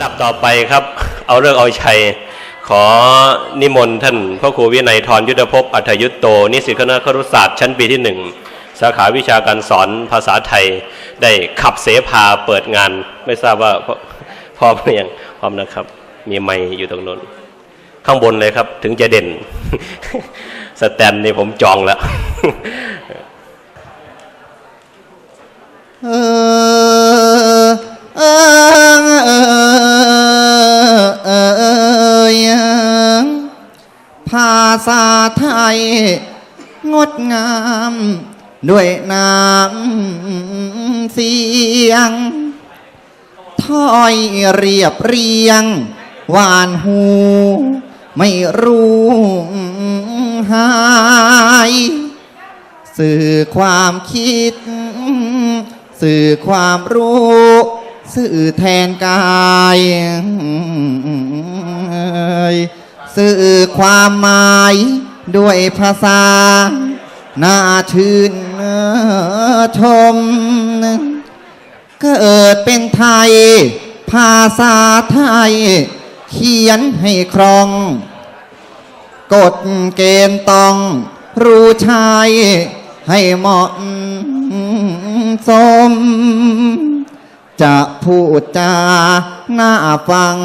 ำดับต่อไปครับ เอาเรื่องเอาชัย ขอนิมนต์ท่านพระครูวินัยทรยุทธภพอัธยุตโต นิสิตคณะครุศาสตร์ชั้นปีที่หนึ่งสาขาวิชาการสอนภาษาไทย ได้ขับเสพาเปิดงาน ไม่ทราบว่าพร้อมหรือยังพร้อมนะครับ มีไมค์อยู่ตรงนู้นข้างบนเลยครับ ถึงจะเด่น สแตนนี่ผมจองแล้วเออเออ ภาษาไทย งดงาม ด้วยน้ำเสียงถ้อยเรียบเรียง หวานหู ไม่รู้หาย สื่อความคิด สื่อความรู้ สื่อแทนกาย สื่อความหมายด้วยภาษา น่าชื่นชม เกิดเป็นไทย ภาษาไทย เขียนให้ครอง กฎเกณฑ์ต้องรู้ใช้ให้เหมาะสม จะพูดจาน่าฟัง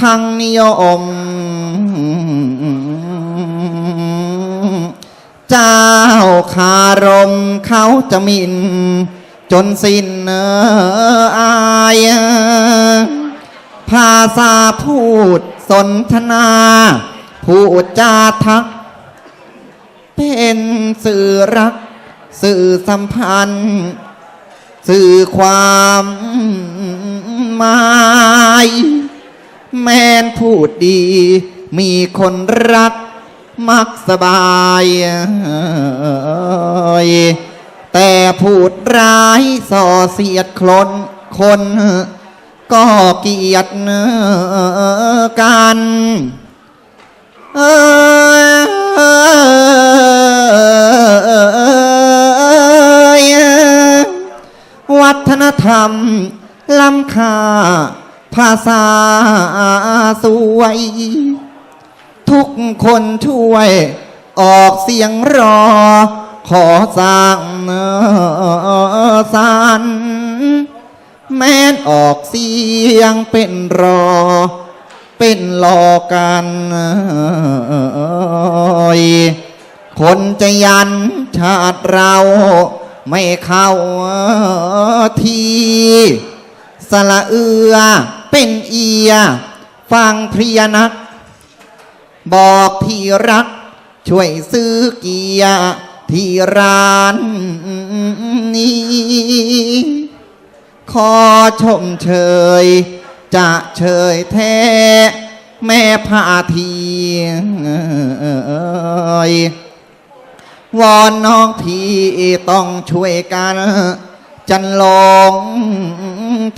ทั้งนิยมเจ้าคารมเขาจะมิน จนสิ้นเนออายภาษาพูดสนทนา พูดจาทัก เป็นสื่อรัก สื่อสัมพันธ์ สื่อความหมาย แมนพูดดี มีคนรัก มักสบาย แต่พูดร้ายส่อเสียดคลนคน ก็เกลียดกันเอยวัฒนธรรมล้ำค่า ภาษาสวย ทุกคนช่วย ออกเสียงรอ ขอสร้างสรรค์แม้นออกเสียงเป็นรอ เป็นรอกันคนจะยันชาติเราไม่เข้าทีสละเอือ เป็นเอีย ฟังเพรียนัก บอกที่รัก ช่วยซื้อเกียร์ที่ร้านนี้ ขอชมเชย จะเชยแท้ แม่พาทีวอนน้องพี่ต้องช่วยกัน จันลง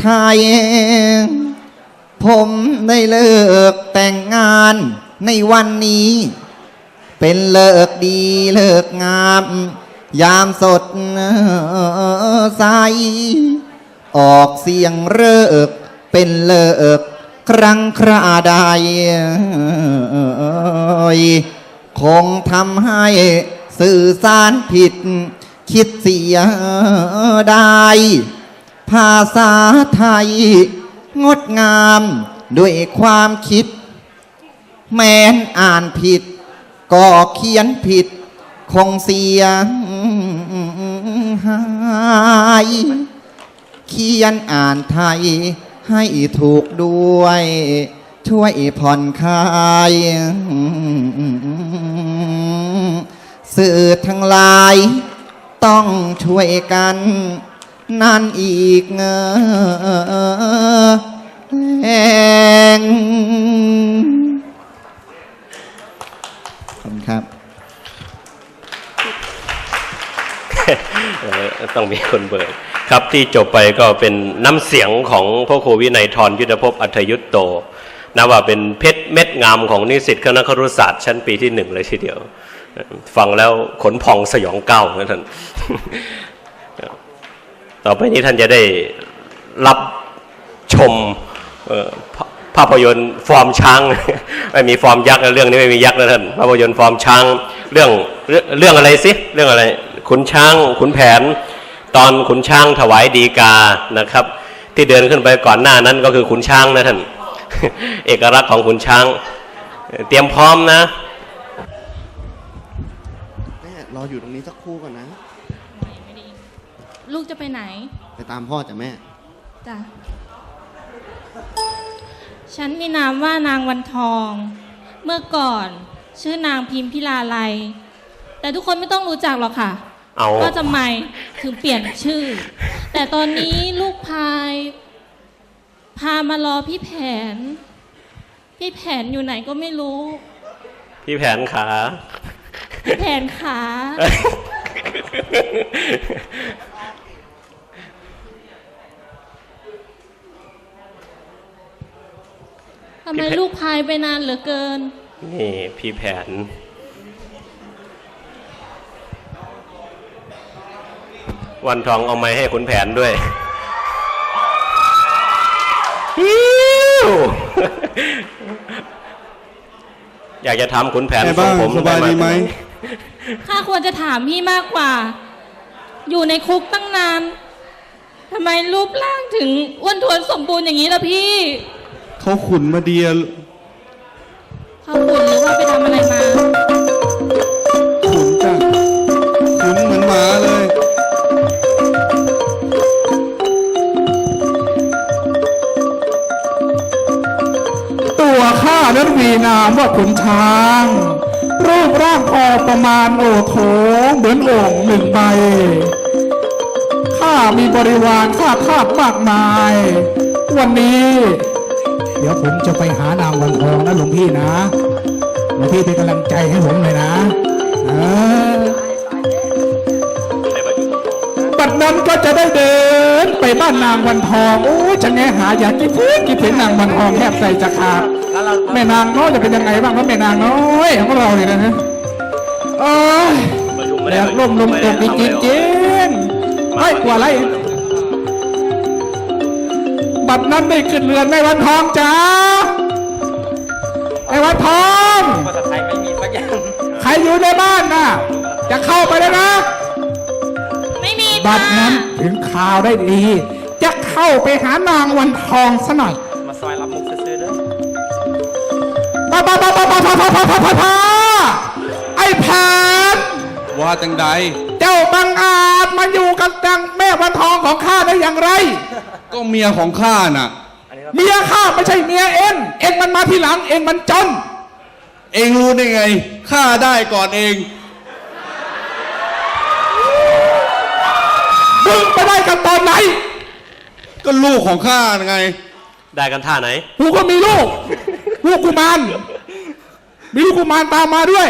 ไทย ผมได้เลิกแต่งงานในวันนี้ เป็นเลิกดีเลิกงาม ยามสดใส ออกเสียงเลิกเป็นเลิกครั้งคราใดคงทำให้สื่อสารผิด คิดเสียได้ภาษาไทย งดงามด้วยความคิด แม้นอ่านผิด ก็เขียนผิด คงเสียงหายเขียนอ่านไทย ให้ถูกด้วย ช่วยผ่อนคลายสื่อทั้งหลาย ต้องช่วยกัน นั่นอีกเงอแรงขอบคุณครับ ต้องมีคนเบิกครับที่จบไปก็เป็นน้ำเสียงของพระครูวินัยทรยุทธภพอัธยุตโตนะว่าเป็นเพชรเม็ดงามของนิสิตคณะครุศาสตร์ชั้นปีที่หนึ่งเลยทีเดียว ฟังแล้วขนพองสยองเก้านะท่าน ต่อไปนี้ท่านจะได้รับชมภาพยนตร์ฟอร์มช้างไม่มีฟอร์มยักษ์นะเรื่องนี้ไม่มียักษ์นะท่านภาพยนตร์ฟอร์มช้างเรื่องเรื่องเรื่องอะไรสิเรื่องอะไรขุนช้างขุนแผน ตอนขุนช้างถวายดีกานะครับ ที่เดินขึ้นไปก่อนหน้านั้นก็คือขุนช้างนะท่านเอกลักษณ์ของขุนช้าง เตรียมพร้อมนะแม่รออยู่ตรงนี้สักครู่ก่อนนะ ลูกจะไปไหน ไปตามพ่อจ้ะแม่ จ้ะ ฉันมีนามว่านางวันทอง เมื่อก่อนชื่อนางพิมพิลาไลยแต่ทุกคนไม่ต้องรู้จักหรอกค่ะ เอาว่าทำไมถึงเปลี่ยนชื่อ แต่ตอนนี้ลูกพาย พามารอพี่แผน พี่แผนอยู่ไหนก็ไม่รู้ พี่แผนขาพี่แผนขา ทำ ไมลูกพายไปนานเหลือเกิน นี่พี่แผน วันทองเอาไม้ให้ขุนแผนด้วยฮิ้วอยากจะทำขุนแผนไงทรบ้างงผมสบายดีไหมข้าควรจะถามพี่มากกว่า อยู่ในคุกตั้งนานทำไมรูปร่างถึงอ้วนท้วนสมบูรณ์อย่างนี้ล่ะพี่ เขาขุนมาเดียเขาขุนหรือว่าไปทำอะไรมา ขุนจ้ะขุนเหมือนหมาเลย ตัวข้านั้นมีนามว่าขุนช้าง รูปร่างพอประมาณโอโถงเหมือนโอ่งหนึ่งใบข้ามีบริวารข้าทาสมากมาย วันนี้ เดี๋ยวผมจะไปหานางวันทองนะหลวงพี่นะหลวงพี่เป็นกำลังใจให้ผมเลยนะเออบัดนั้นก็จะได้เดินไปบ้านนางวันทองโอ้ยฉันแงหาอยากกินฟื้นกินถึงนางวันทองแทบใจจะขาดแม่นางน้อยจะเป็นยังไงบ้างครับแม่นางน้อยของเราเนี่ยนะฮะเอ้ยแดดร่มลมตกจริงจริงๆไม่กว่าไร บัดนั้นได้ขึ้นเรือนในวันทองจ้าในวันทอง ภาษาไทยไม่มีสักอย่างใครอยู่ในบ้านน่ะ จะเข้าไปเลยนะ ไม่มีบัค่ะดนั้นถึงข่าวได้ดี จะเข้าไปหานางวันทองซะหน่อยมาซอยรับมุกซื้อๆเด้อป้าป้าป้าป้าป้าป้าป้าป้าป้าป้าป้าไอ้แผนว่าจังใดเจ้าบังอาจมาอยู่กับดังแม่วันทองของข้าได้อย่างไร ก็เมียของข้าน่ะเมียข้าไม่ใช่เมียเอ็งเอ็งมันมาทีหลัง เอ็งมันจนเองรู้ได้ไงข้าได้ก่อนเองมึงไปได้กันตอนไหนก็ลูกของข้าไง ได้กันท่าไหน กูก็มีลูก ลูกกุมารมีลูกกุมารตามมาด้วย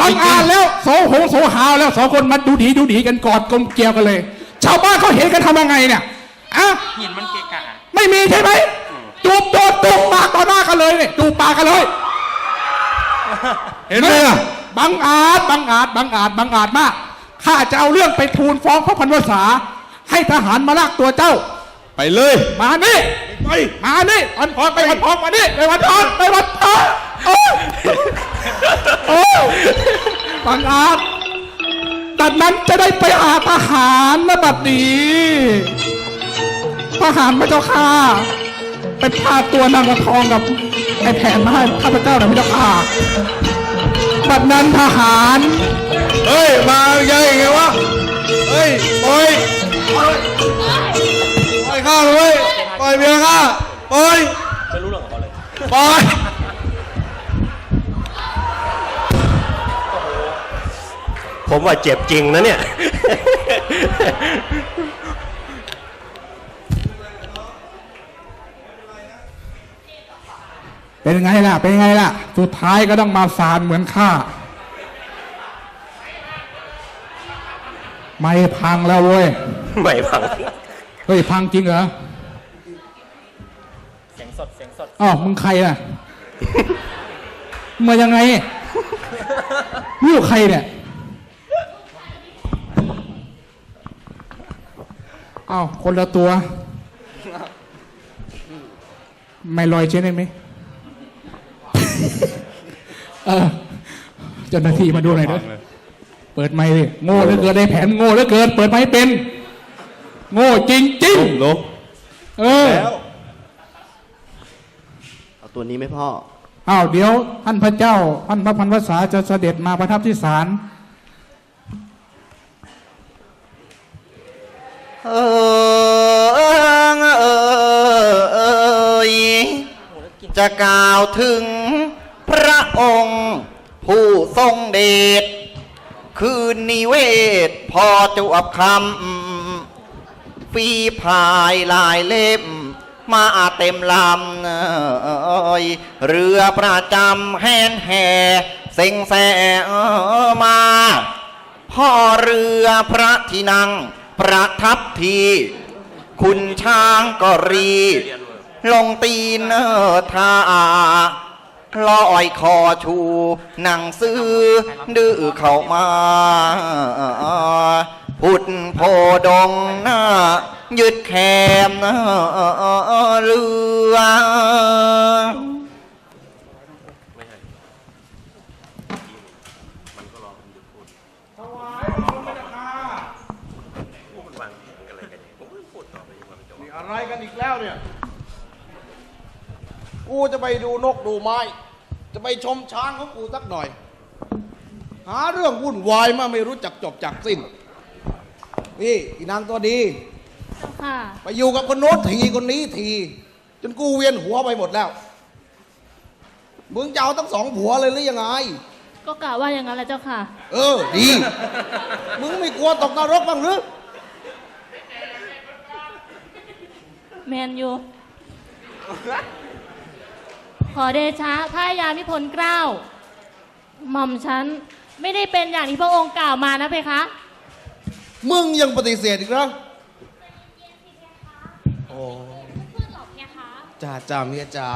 บังอาจแล้วโสโหงโสหาวแล้วสองคนมาดูดีดูดีกันกอดกลมเกลียวกันเลย ชาวบ้านเขาเห็นกันทำยังไงเนี่ยอะหินมันเกะกะไม่มีใช่ไหมจูบโดดจูบปากต่อหน้ากันเลยเนี่ยจูบปากกันเลย เห็นไหมล่ะบังอาจบังอาจบังอาจบังอาจมากข้าจะเอาเรื่องไปทูลฟ้องพระพันวษา ให้ทหารมาลากตัวเจ้า ไปเลย มานี่ไปมานี่วันพองไปวันพองมานี่ไปวันพองไปวันพองโอ้ยโอ้ยบังอาจ ดังนั้นจะได้ไปหาทหารนะบัดนี้ทหารพระเจ้าค่ะ ไปพาตัวนางกระทองกับไอแผนมาให้ข้าพเจ้าหน่อยพระเจ้าค่ะบัดนั้นทหารเฮ้ย มาใหญ่ไงวะ เฮ้ยปล่อยปล่อยข้าเลยปล่อยเมียข้าปล่อยไม่รู้เรื่องของเขาเลยปล่อย ผมว่าเจ็บจริงนะเนี่ย เป็นไงล่ะ เป็นไงล่ะ สุดท้ายก็ต้องมาสารเหมือนข้า ไม่พังแล้วเว้ย ไม่พัง เฮ้ย พังจริงเหรอ เสียงสด เสียงสด อ้าว มึงใครล่ะ มายังไง ลูกใครเนี่ย อ้าวคนละตัว ไม่ลอยใช่ไหมเออเจ้าหน้าที่มาดูหน่อยเด้อเปิดไมค์ดิโง่เหลือเกินได้แผนโง่เหลือเกิน เปิดไมค์เป็น โง่จริงจริงลบๆเออเอาตัวนี้ไหมพ่ออ้าวเดี๋ยวท่านพระเจ้าท่านพระพันวษาจะเสด็จมาประทับที่ศาล เออเออจะกล่าวถึงพระองค์ ผู้ทรงเดชคืนนิเวศพอจวบคำฝีพายลายเล่มมาเต็มลำเอ่ยเรือประจำแห่นแห่เซ็งแสมาพ่อเรือพระที่นั่ง ประทับที คุณช้างก็รี ลงตีนเนอท่าลอยคอชูหนังซื้อ ดื้อเข้ามา พุดโพดงหน้า ยึดแคมเรือ นี่อะไรกันอีก แล้วเนี่ย กูจะไปดูนกดูไม้ จะไปชมช้างของกูสักหน่อย หาเรื่องวุ่นวายมาไม่รู้จักจบจักสิ้น นี่อีนางตัวดีเจ้าค่ะ ไปอยู่กับคนโน้นทีคนนี้ที จนกูเวียนหัวไปหมดแล้ว มึงจะเอาทั้งสองผัวเลยหรือยังไง ก็กล่าวว่าอย่างนั้นแหละเจ้าค่ะ เออ ดี มึงไม่กลัวตกนรกบ้างหรือ แมนยูขอเดชะพระยามิพลเกล้า หม่อมฉันไม่ได้เป็นอย่างที่พระองค์กล่าวมานะเพคะ มึงยังปฏิเสธอีกเหรอโอ้จ่าจ่าเมียจ๋า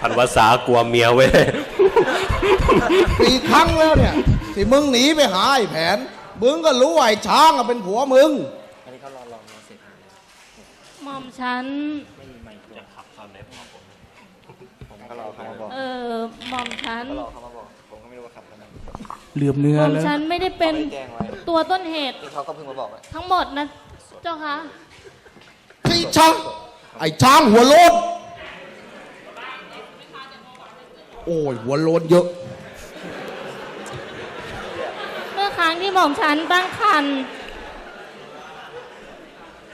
พันวษากลัวเมียเว้ยปีครั้งแล้วเนี่ย ที่มึงหนีไปหาไอ้แผน มึงก็รู้ว่าไอ้ช้างอะเป็นผัวมึง หม่อมฉันเออหม่อมฉันเหลือบเนื้หอม่อมแล้ว ฉันไม่ได้เป็นตัวต้นเหตุทั้งหมดนะเจ้าคะไอ้ช้างไอ้ช้างหัวโลนโอ้ยหัวโลนเยอะ เมื่อครั้งที่หม่อมฉันตั้งครรภ์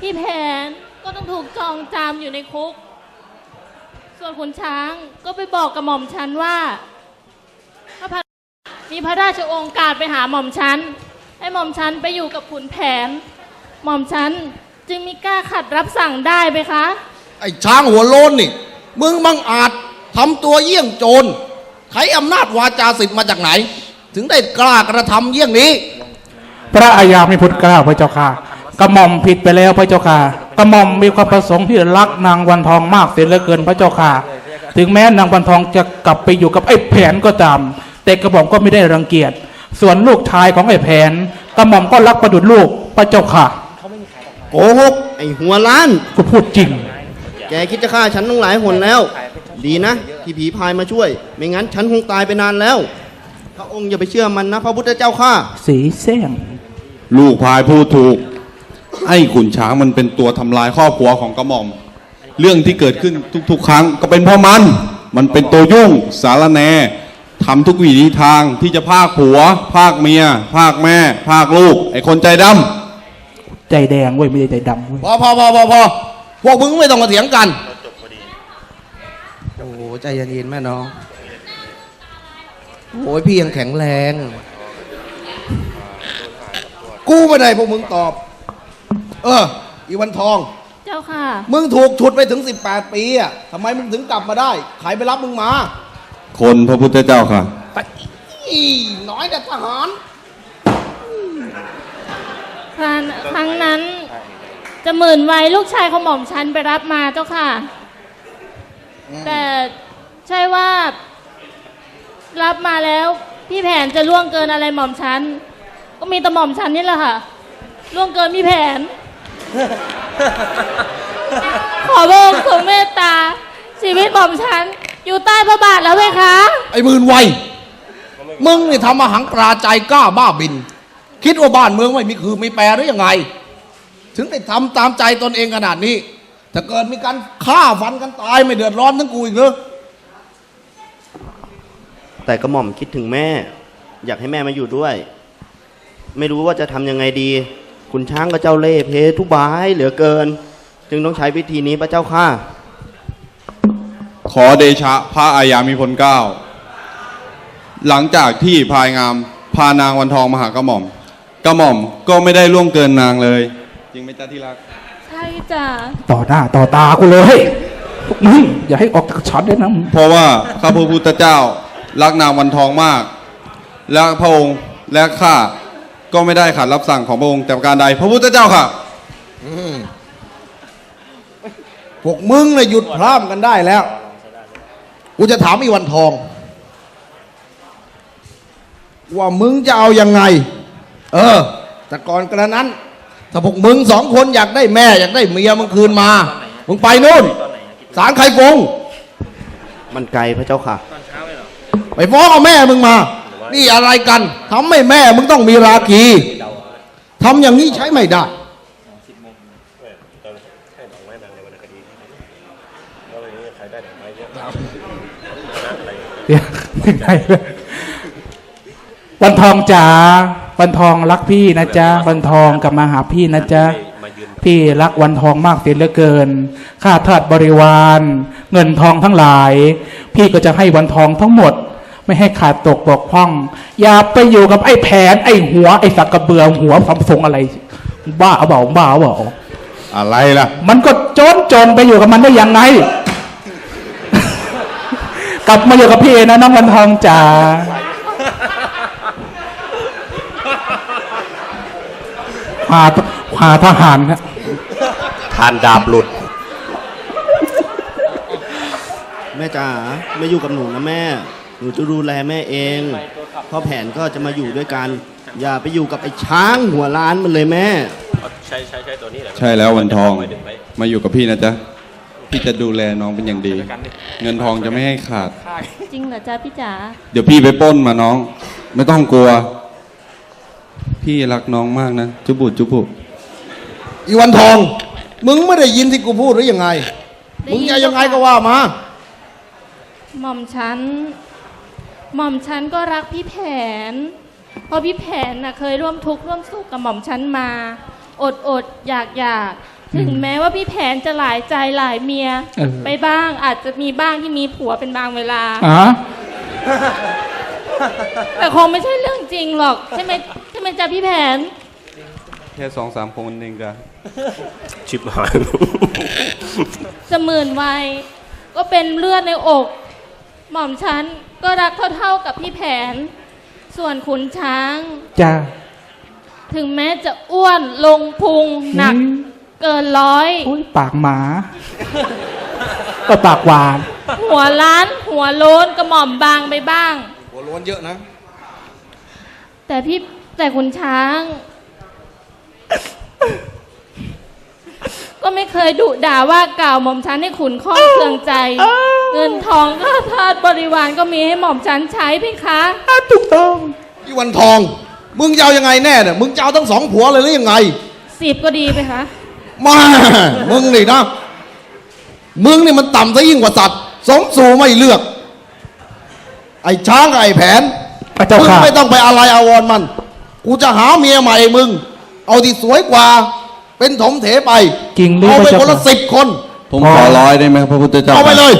พี่แผน ก็ต้องถูกจองจามอยู่ในคุก ส่วนขุนช้างก็ไปบอกกับหม่อมฉันว่าพระพันมีพระราชโองการไปหาหม่อมฉัน ให้หม่อมฉันไปอยู่กับขุนแผน หม่อมฉันจึงไมีกล้าขัดรับสั่งได้ไหมคะ ไอ้ช้างหัวโลนนี่ มึงบังอาจทำตัวเยี่ยงโจรใช้อำนาจวาจาสิทธิ์มาจากไหน ถึงได้กล้ากระทำเยี่ยงนี้ พระอาญาไม่พุทธเกล้าพระเจ้าค่ะกระหม่อมผิดไปแล้วพระเจ้าค่ะ กระหม่อมมีความประสงค์ที่จะรักนางวันทองมากเสียเหลือเกินพระเจ้าค่ะ ถึงแม้นางวันทองจะกลับไปอยู่กับไอ้แผนก็ตาม แต่กระหม่อมก็ไม่ได้รังเกียจ ส่วนลูกชายของไอ้แผนกระหม่อมก็รักประดุจลูกพระเจ้าค่ะโกหกไอหัวล้าน กูพูดจริง แกคิดจะฆ่าฉันตั้งหลายหนแล้ว ดีนะที่ผีพายมาช่วย ไม่งั้นฉันคงตายไปนานแล้ว พระองค์อย่าไปเชื่อมันนะ พระพุทธเจ้าข้าสีแซงลูกพายพูดถูก ไอ้ขุนช้างมันเป็นตัวทำลายครอบครัวของกระหม่อม เรื่องที่เกิดขึ้นทุก ๆ ครั้งก็เป็นเพราะมัน มันเป็นตัวยุ่งสารแหนทำทุกวิถีทางที่จะพากผัวพากเมียพากแม่พากลูก ไอ้คนใจดำใจแดงเว้ยไม่ได้ใจดำเว้ยพอพอพอพอพอพวกมึงไม่ต้องมาเถียงกันโอ้โหใจเย็นๆแม่น้องโอ้ยพี่ยังแข็งแรง กูไม่ได้พวกมึงตอบ เออ อีวันทอง เจ้าค่ะ มึงถูกฉุดไปถึง 18 ปีอะทำไมมึงถึงกลับมาได้ ใครไปรับมึงมาคนพระพุทธเจ้าค่ะอีน้อยแต่ทหารครั้งครั้งนั้น จะหมื่นวัยลูกชายของหม่อมฉันไปรับมาเจ้าค่ะ แต่ใช่ว่า รับมาแล้วพี่แผนจะล่วงเกินอะไรหม่อมฉันก็มีแต่หม่อมฉันนี่แหละค่ะล่วงเกินพี่แผน ขออพระองค์ทรงเมตตา ชีวิตหม่อมฉัน อยู่ใต้พระบาทแล้วไหมคะ ไอ้หมื่นไวยมึงนี่ทำอาหังกราใจกล้าบ้าบิน คิดว่าบ้านเมืองไม่มีคือมีแปรหรือยังไง ถึงได้ทำตามใจตนเองขนาดนี้ ถ้าเกิดมีการฆ่าฟันกันตายไม่เดือดร้อนทั้งกูอีกเหรอแต่กระหม่อมคิดถึงแม่ อยากให้แม่มาอยู่ด้วย ไม่รู้ว่าจะทำยังไงดี คุณช้างกับเจ้าเล่ห์เพทุบายเหลือเกิน จึงต้องใช้วิธีนี้พระเจ้าค่ะ ขอเดชะพระอาญามีพลเกล้า หลังจากที่พลายงามพานางวันทองมาหากระหม่อม กระหม่อมก็ไม่ได้ล่วงเกินนางเลย จริงไหมจ๊ะที่รัก ใช่จ้ะต่อหน้าต่อตากูเลยพวกมึงอย่าให้ออกจากช็อตด้วยนะมึงเพราะว่าข้าพระพุทธเจ้ารักนางวันทองมาก และพระองค์และข้า ก็ไม่ได้ขัดรับสั่งของพระองค์แต่ประการใด พระพุทธเจ้าค่ะ พวกมึงเนี่ยหยุดพร่ำกันได้แล้ว กูจะถามอีวันทอง ว่ามึงจะเอายังไง เออ แต่ก่อนกระนั้น ถ้าพวกมึงสองคนอยากได้แม่ อยากได้เมียมึงคืนมา มึงไปนู่นศาลใครกงมันไกลพระเจ้าค่ะ ไปฟ้องเอาแม่มึงมา นี่อะไรกันทำให้แม่มึงต้องมีราคีทำอย่างนี้ใช้ไม่ได้เดี๋ยวยังไงเลยวันทองจ๋าวันทองรักพี่นะจ๊ะวันทองกลับมาหาพี่นะจ๊ะมายืนพี่รักวันทองมากเสียเหลือเกินข้าทาสบริวาร เงินทองทั้งหลาย พี่ก็จะให้วันทองทั้งหมด ไม่ให้ขาดตกบกพร่อง อย่าไปอยู่กับไอ้แผน ไอ้หัวไอ้สักกระเบือหัวสัมทรงอะไร บ้าเปล่าบ้าเปล่าอะไรล่ะ มันก็จนจนไปอยู่กับมันได้ยังไง กลับมาอยู่กับพี่เอนะน้องวันทองจ๋าพาพาทหารนะทานดาบหลุด แม่จ๋าไม่อยู่กับหนูนะแม่ หนูจะดูแลแม่เอง เพ่อแผนก็จะมาอยู่ด้วยกัน อย่าไปอยู่กับไอ้ช้างหัวล้านมันเลยแม่ ใช่ใช่ใช่ตัวนี้แหละใช่แล้ววันทอง มาอยู่กับพี่นะจ๊ะ พี่จะดูแลน้องเป็นอย่างดี เงินทองจะไม่ให้ขาด จริงเหรอจ๊ะพี่จ๋า เดี๋ยวพี่ไปปล้นมาน้อง ไม่ต้องกลัว พี่รักน้องมากนะ จุบุจุบุอีวันทอง มึงไม่ได้ยินที่กูพูดหรือยังไงได้มึงยินจะยังไงเจ้าค่ะก็ว่ามา หม่อมฉัน หม่อมฉันก็รักพี่แผน เพราะพี่แผนน่ะเคยร่วมทุกข์ร่วมสุขกับหม่อมฉันมา อดอดอยากอยากถึงแม้ว่าพี่แผนจะหลายใจหลายเมียเออไปบ้างอาจจะมีบ้างที่มีผัวเป็นบางเวลาอะแต่คงไม่ใช่เรื่องจริงหรอกใช่ไหมใช่ไหมจ๊ะพี่แผน แค่สองสามคนเองจ้ะชิบหายจะหมื่นวัยก็เป็นเลือดในอก หม่อมฉัน ก็รักเท่า ๆกับพี่แผน ส่วนขุนช้าง จ้า ถึงแม้จะอ้วนลงพุงหนัก อืม เกินร้อย โอ้ยปากหมา ก็ปากหวาน หัวล้าน หัวโล้นกระหม่อมบางไปบ้าง หัวโล้นเยอะนะ แต่พี่แต่คุณช้าง ก็ไม่เคยดุด่าว่ากล่าวหม่อมฉันให้ขุนข้องเคืองใจ เงินทองก็ทาสบริวารก็มีให้หม่อมฉันใช้พี่คะถูกต้องอีวันทอง มึงจะเอายังไงแน่เนี่ยมึงจะเอาทั้งสองผัวเลยหรือยังไง สิบก็ดีไปคะมา มึงนี่นะ มึงนี่มันต่ำซะยิ่งกว่าสัตว์สมสู่ไม่เลือก ไอ้ช้างกับไอ้แผนพระเจ้ามึงค่ะ ไม่ต้องไปอะไรอาวรณ์มัน กูจะหาเมียใหม่มึง เอาที่สวยกว่า เป็นถมเถไปจริงด้วยเอาไปพระเจ้าคนละค่ะสิบคน ผมพอขอร้อยได้ไหมพระพุทธเจ้าเอาไปเลย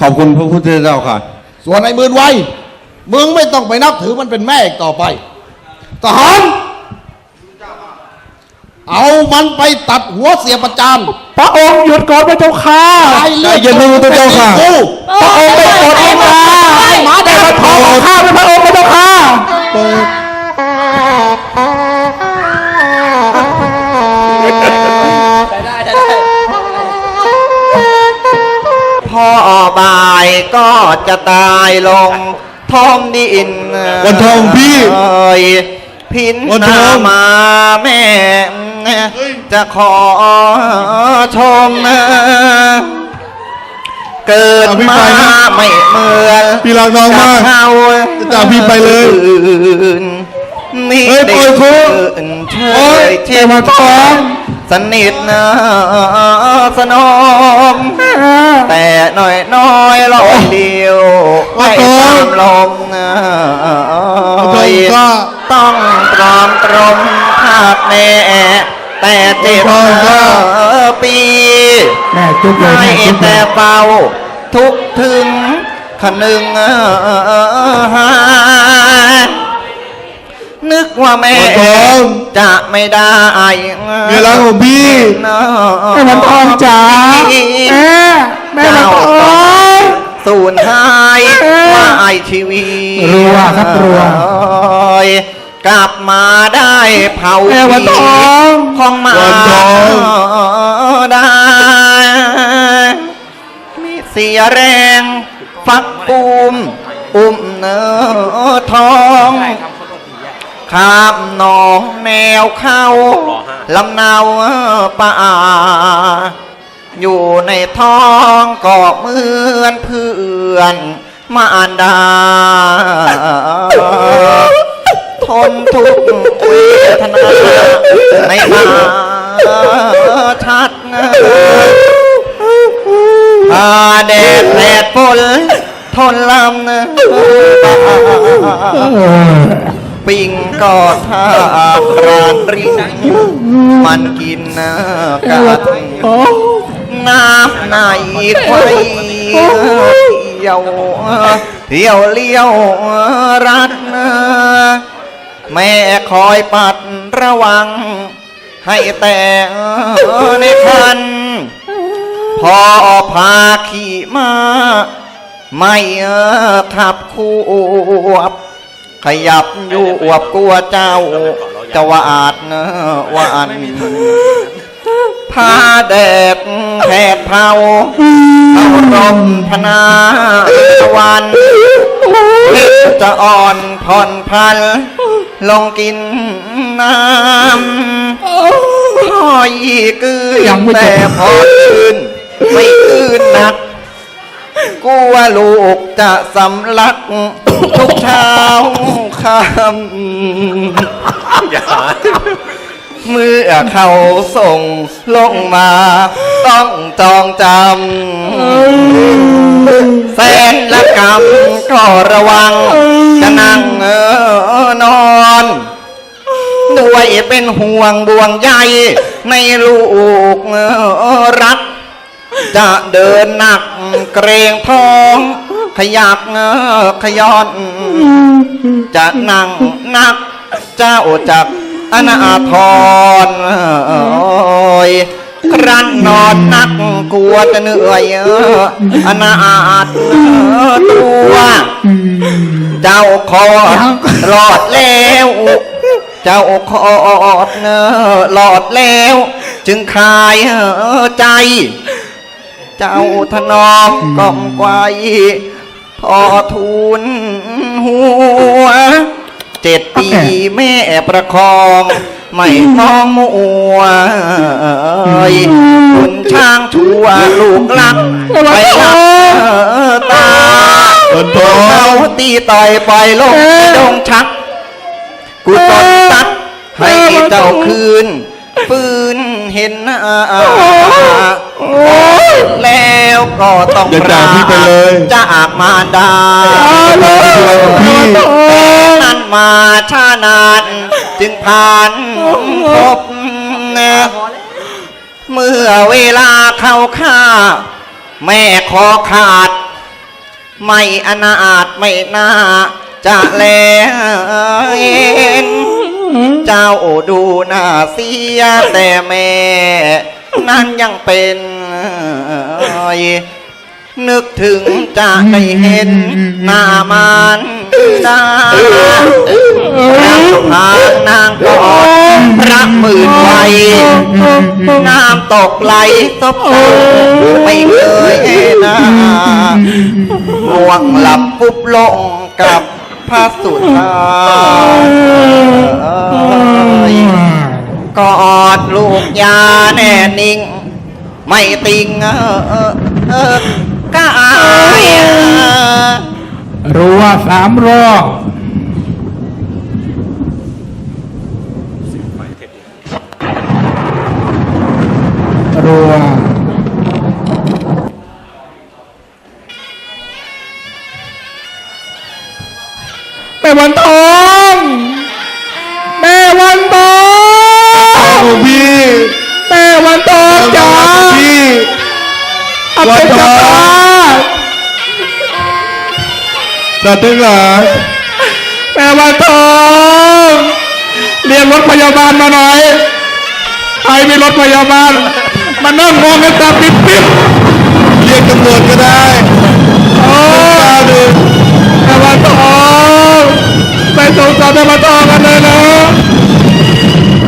ขอบคุณพระพุทธเจ้าค่ะ ส่วนไอ้หมื่นไวยมึงไม่ต้องไปนับถือมันเป็นแม่อีกต่อไปทหารเอามันไปตัดหัวเสียประจานพระองค์หยุดก่อนพระเจ้าค่ะ ตายเลือดใจเย็นนะพระเจ้าค่ะ กูพระองค์ได้โปรดเองนะแต่มาทองของข้าเป็นพระองค์พระเจ้าค่ะ เปิด บายก็จะตายลงท้องดินวันทองพี่เอ่ยพินวันทนาอง มาแม่ จะขอชม เกิดเอาพี่มาไปนะไม่เหมือน พี่รักน้องมากบเขาจะจากพี่ไปเลย อื่น มีเฮ้ยปล่เด็อยกครูอื่นเชโอ๊ยยเช่นมาท้องสนิทนะสนมแต่น้อยน้อยๆลอยเดียวว่าไม่โกงตามลมโกงก็ต้องตรอมตรมภาคแม่แต่เจ็บโกงก็ปีแม่จุ๊บเลยไม่แม่จุ๊บเลแต่ยเฝ้าทุกถึงขนึงหา นึกว่าแม่โกงจะไม่ได้เมียรักของพี่แม่วันทองจ๋าแม่แม่วันทองสูญหายว่าไอชีวีรัวครับรัว กลับมาได้เผาแม่วันทองของมาวันทอง ได้ มีเสียแรงฟักปูม อุ้มเนื้อทอง ข้ามหนองแนวเข้าลำเนาป่า อยู่ในท้องก็เหมือนเพื่อนมารดา ทนทุกข์เวทนา ในมาชัดพาแดดแผดฝนทนลำเน ปิงก็ท่ารานริงมันกินนะกัดน้ำในควายเที่ยวเที่ยวเลี้ยวรัดแม่คอยปัดระวัง ให้แต่ในคัน พอพาขี่มา ไม่เออขับคู่อวบ ขยับอยู่อวบกลัวเจ้าจะวาดเนอะวาอันพาแดดแผดเผาเอารมพนาวันจะอ่อนผ่อนพัน ลงกินน้ำคอยกืนยังไม่จบแต่พอคืนไม่คืนหนัก กลัวลูกจะสำลัก ทุกเช้าคำอย่าเมื่อเขาส่งลงมา ต้องจองจำแสนละกรรมก็ระวัง จะนั่งเออนอนด้วยเป็นห่วงดวงใยในลูกรัก จะเดินหนัก เกรงท้องขยักเงอขย้อน จะนั่งนัก เจ้าจักอนาทรอยครั้นนอนนักกลัวจะเหนื่อยอออนาถตัว เจ้าคอรอดแล้วเจ้าคอดเนอหลอดแล้ว จึงคลายใจ เจ้าถนอมก้อมไกวพอทูลหัว เจ็ดปีแม่ประคอง ไม่มองมัวคุณช่างชั่วลูกลักไปลักตาวันเขาตีต่อยปล่อยลงดงชัก กูตดตัดให้เจ้าคืนฟืนเห็นหน้า แล้วก็ต้องอย่าจากพี่ไปเลย จากมารดาพี่นั้นมาช้านานจึงผ่านพบนะเมื่อเวลาเข้าค่า แม่ขอขาด ไม่อนาถไม่น่า จะแลเห็นเจ้าดูหน้าเสียแต่แม่ นั้นยังเป็น นึกถึงจะได้เห็นหน้ามารดาทางนางกอดพระหมื่นไว้น้ำตกไหลซบเศร้ไม่เคยนาง่วงหลับปุ๊บลงกับพระสุธากอดลูกยาแน่นิ่ง ไม่ติงเออเออเออกายรัวสามรอบรัวแม่วันทอง มันเปจักระบดจะตึงเหรอแม่บ้านทองเรียกรถพยาบาลมาหน่อยใครมีรถพยาบาล มานั่งมองกันตาปิ๊บปิ๊บเรียกตำรวจก็ได้โอ้ดูแม่วันทองไปส่งสารแม่บ้านทองกันเลยนะ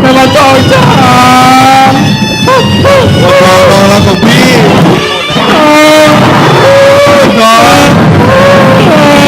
แม่บ้านทองจ้า Vamos, vamos lá, Tupi! God.